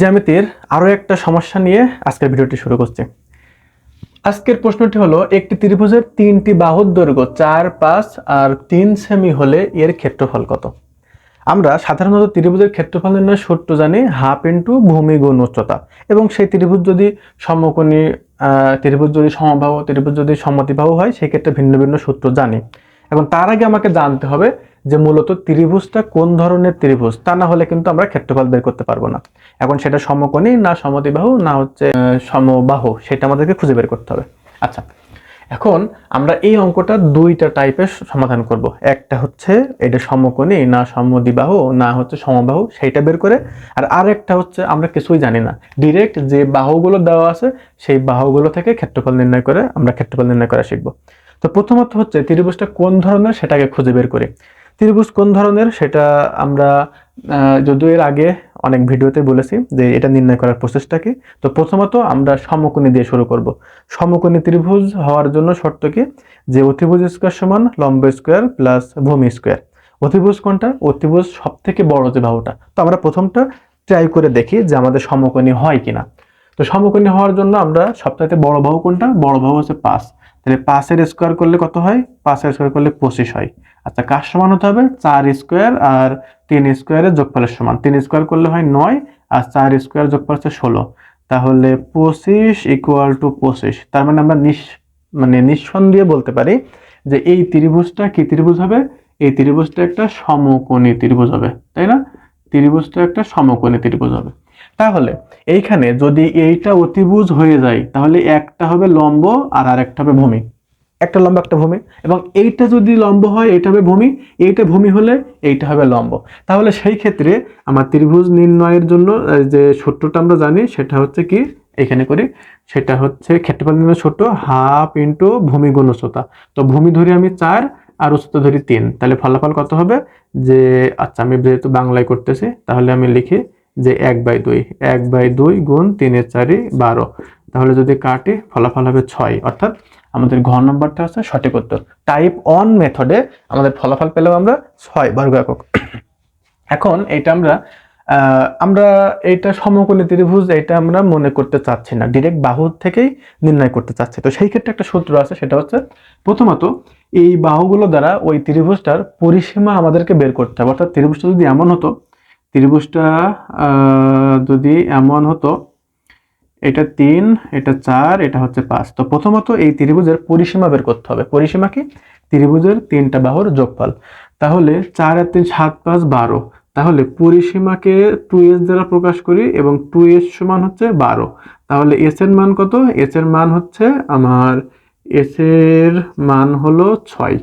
জ্যামিতির আরও একটা সমস্যা নিয়ে আজকের ভিডিওটি শুরু করছি। আজকের প্রশ্নটি হলো, একটি ত্রিভুজের তিনটি বাহুর দৈর্ঘ্য চার, পাঁচ আর তিন সেমি হলে এর ক্ষেত্রফল কত? আমরা সাধারণত ত্রিভুজের ক্ষেত্রফল নির্ণয়ের সূত্র জানি হাফ ইন্টু ভূমি গুণ উচ্চতা এবং সেই ত্রিভুজ যদি সমকোণী ত্রিভুজ যদি সমবাহ, ত্রিভুজ যদি সমতিবাহু হয় সেক্ষেত্রে ভিন্ন ভিন্ন সূত্র জানি। এবং তার আগে আমাকে জানতে হবে যে মূলত ত্রিভুজটা কোন ধরনের ত্রিভুজ, তা না হলে কিন্তু আমরা ক্ষেত্রফল বের করতে পারব না। এখন সেটা সমকোণী না সমতিবাহু না হচ্ছে সমবাহু, সেটা আমাদেরকে খুঁজে বের করতে হবে। আচ্ছা এখন আমরা এই অঙ্কটা দুইটা টাইপের সমাধান করব। একটা হচ্ছে এটা সমকোণী না সমদ্বিবাহু না হচ্ছে সমবাহু, সেইটা বের করে, আর আরেকটা হচ্ছে আমরা কিছুই জানি না। ডিরেক্ট যে বাহুগুলো দেওয়া আছে, সেই বাহুগুলো থেকে ক্ষেত্রফল নির্ণয় করে আমরা ক্ষেত্রফল নির্ণয় করা শিখব। তো প্রথমত হচ্ছে ত্রিভুজটা কোন ধরনের সেটাকে খুঁজে বের করি। ত্রিভুজ কোন ধরনের সেটা আমরা যদিও এর আগে অনেক ভিডিওতে বলেছি যে এটা নির্ণয় করার প্রসেসটা কি। তো প্রথমত আমরা সমকোণী দিয়ে শুরু করব। সমকোণী ত্রিভুজ হওয়ার জন্য শর্ত কি? যে অতিভুজ স্কোয়ার সমান লম্ব স্কোয়ার প্লাস ভূমি স্কোয়ার। অতিভুজ কোনটা? অতিভুজ সব থেকে বড় যে বাহুটা। তো আমরা প্রথমটা ট্রাই করে দেখি যে আমাদের সমকোণী হয় কিনা। তো সমকোণী হওয়ার জন্য আমরা সবচাইতে বড় বাহু কোনটা? বড় বাহু হচ্ছে পাঁচ। তাহলে পাঁচের স্কোয়ার করলে কত হয়? পাঁচের স্কোয়ার করলে পঁচিশ হয়। আচ্ছা কার সমান হতে হবে? চার স্কোয়ার আর তিন স্কোয়ারের যোগফলের সমান। তিন স্কোয়ার করলে হয় নয় আর চার স্কোয়ার যোগফল হচ্ছে ষোলো। তাহলে পঁচিশ ইকুয়াল টু পঁচিশ। তার মানে আমরা নিঃ মানে নিঃসন্দেহে বলতে পারি যে এই ত্রিভুজটা কি ত্রিভুজ হবে? এই ত্রিভুজটা একটা সমকোণী ত্রিভুজ হবে, তাই না? ত্রিভুজটা একটা সমকোণী ত্রিভুজ হবে। তাহলে এইখানে যদি এইটা অতিভুজ হয়ে যায় তাহলে একটা হবে লম্ব আর আরেকটা হবে ভূমি। একটা লম্ব একটা ভূমি। এবং এইটা যদি লম্ব হয় এইটা হবে ভূমি। এইটা ভূমি হলে এইটা হবে লম্ব। তাহলে সেই ক্ষেত্রে আমার ত্রিভুজ নির্ণয়ের জন্য যে সূত্রটা আমরা জানি সেটা হচ্ছে কি? এখানে করি সেটা হচ্ছে ক্ষেত্রফল নির্ণয় সূত্র হাফ ইন্টু ভূমি গুণ উচ্চতা তো ভূমি ধরি আমি চার আর উচ্চতা ধরি তিন। তাহলে ফলাফল কত হবে? যে আচ্ছা আমি যেহেতু বাংলায় করতেছি তাহলে আমি লিখি যে এক বাই দুই, এক বাই দুই গুণ তিনের চারি বারো। তাহলে যদি কাটি, ফলাফল হবে ছয়। অর্থাৎ আমাদের ঘ নম্বরটা হচ্ছে সঠিক উত্তর। টাইপ অন মেথডে আমাদের ফলাফল পেলাম আমরা ছয় বর্গ একক। এখন এটা আমরা আমরা এটা সমকোণী ত্রিভুজ এটা আমরা মনে করতে চাচ্ছি না। ডিরেক্ট বাহু থেকেই নির্ণয় করতে চাচ্ছি। তো সেই ক্ষেত্রে একটা সূত্র আছে, সেটা হচ্ছে প্রথমত এই বাহুগুলো দ্বারা ওই ত্রিভুজটার পরিসীমা আমাদেরকে বের করতে হবে। অর্থাৎ ত্রিভুজটা যদি এমন হতো ত্রিভুজটা যদি এমন হতো, এটা তিন, এটা চার, এটা হচ্ছে পাঁচ। তো প্রথমত এই ত্রিভুজের পরিসীমা বের করতে হবে। পরিসীমা কি? ত্রিভুজের তিনটা বাহুর যোগফল। তাহলে চার আর তিন, সাত, পাঁচ, বারো। তাহলে পরিসীমাকে টু এস দ্বারা প্রকাশ করি এবং টু এস সমান হচ্ছে বারো। তাহলে এস এর মান কত? এস এর মান হচ্ছে আমার, এস এর মান হলো ছয়।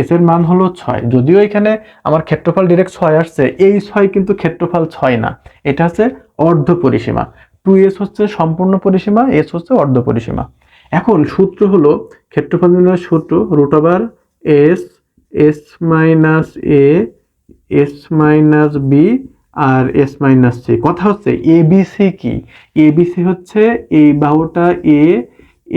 এস এর মান হলো ছয়। যদিও এখানে আমার ক্ষেত্রফল ডিরেক্ট ছয় আসছে, এই ছয় কিন্তু ক্ষেত্রফল ছয় না। এটা হচ্ছে অর্ধ পরিসীমা। টু এস হচ্ছে সম্পূর্ণ পরিসীমা এস হচ্ছে অর্ধ পরিসীমা। এখন সূত্র হলো ক্ষেত্রফল নির্ণয়ের সূত্র root over S S minus A S minus B R S minus C কথা হচ্ছে এবিসি কি? এবিসি হচ্ছে এই বাহুটা এ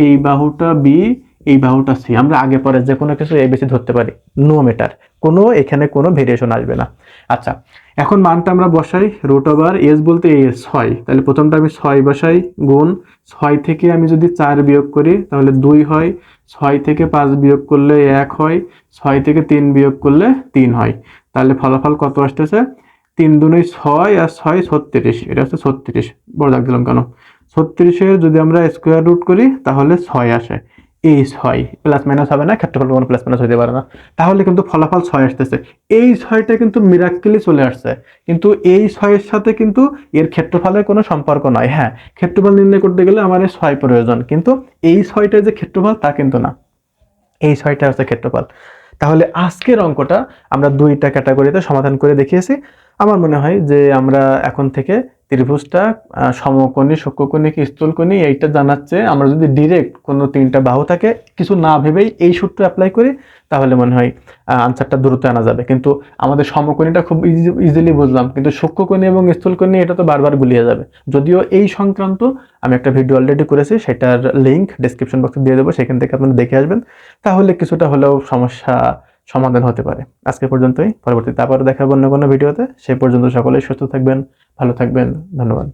এই বাহুটা বি এই বাহুটা সি। আমরা আগে পরে যে কোনো কিছু এবিসি ধরতে পারি। নো মেটার কোনো, এখানে কোনো ভেরিয়েশন আসবে না। আচ্ছা এখন মানটা আমরা বসাই। রুট ওভার এস বলতে এস ছয় তাহলে প্রথমটা আমি ছয় বসাই গুণ। ছয় থেকে আমি যদি চার বিয়োগ করি, তাহলে দুই হয়। ছয় থেকে পাঁচ বিয়োগ করলে এক হয়। ছয় থেকে তিন বিয়োগ করলে তিন হয়। তাহলে ফলাফল কত আসতেছে? তিন দুনই ছয় আর ছয় ছত্রিশ। এটা হচ্ছে ছত্রিশ। বড় দাগ দিলাম কেন? ছত্রিশের যদি আমরা স্কোয়ার রুট করি, তাহলে ছয় আসে। এই ছয় প্লাস মাইনাস হবে না, ক্ষেত্রফল কোনো প্লাস মাইনাস হতে পারে না। তাহলে কিন্তু ফলাফল ছয় আসতেছে। এই ছয়টা কিন্তু মিরাক্কেলি চলে আসছে। কিন্তু এই ছয়ের সাথে কিন্তু এর ক্ষেত্রফলের কোনো সম্পর্ক নয়। হ্যাঁ ক্ষেত্রফল নির্ণয় করতে গেলে আমার ছয় প্রয়োজন, কিন্তু এই ছয়টা যে ক্ষেত্রফল, তা কিন্তু না। এই ছয়টা হচ্ছে ক্ষেত্রফল। তাহলে আজকের অঙ্কটা আমরা দুইটা ক্যাটাগরিতে সমাধান করে দেখিয়েছি। আমার মনে হয় যে আমরা এখন থেকে ত্রিভুজটা সমকোণী, সূক্ষ্মকোণী কি স্থূলকোণী, এইটা জানাচ্ছে। আমরা যদি ডিরেক্ট কোনো তিনটা বাহু থাকে, কিছু না ভেবেই এই সূত্র অ্যাপ্লাই করি, তাহলে মনে হয় আনসারটা দ্রুত আনা যাবে। কিন্তু আমাদের সমকোণীটা খুব ইজিলি বুঝলাম। কিন্তু সূক্ষ্মকোণী এবং স্থূলকোণী, এটা তো বারবার গুলিয়ে যাবে। যদিও এই সংক্রান্ত আমি একটা ভিডিও অলরেডি করেছি, সেটার লিংক ডিসক্রিপশন বক্সে দিয়ে দেবো, সেখান থেকে আপনারা দেখে আসবেন। তাহলে কিছুটা হলেও সমস্যা সমাধান হতে পারে। আজকে পর্যন্তই। পরবর্তীতে আবারও দেখাবো অন্য কোনো ভিডিওতে। সেই পর্যন্ত সকলেই সুস্থ থাকবেন, ভালো থাকবেন। ধন্যবাদ।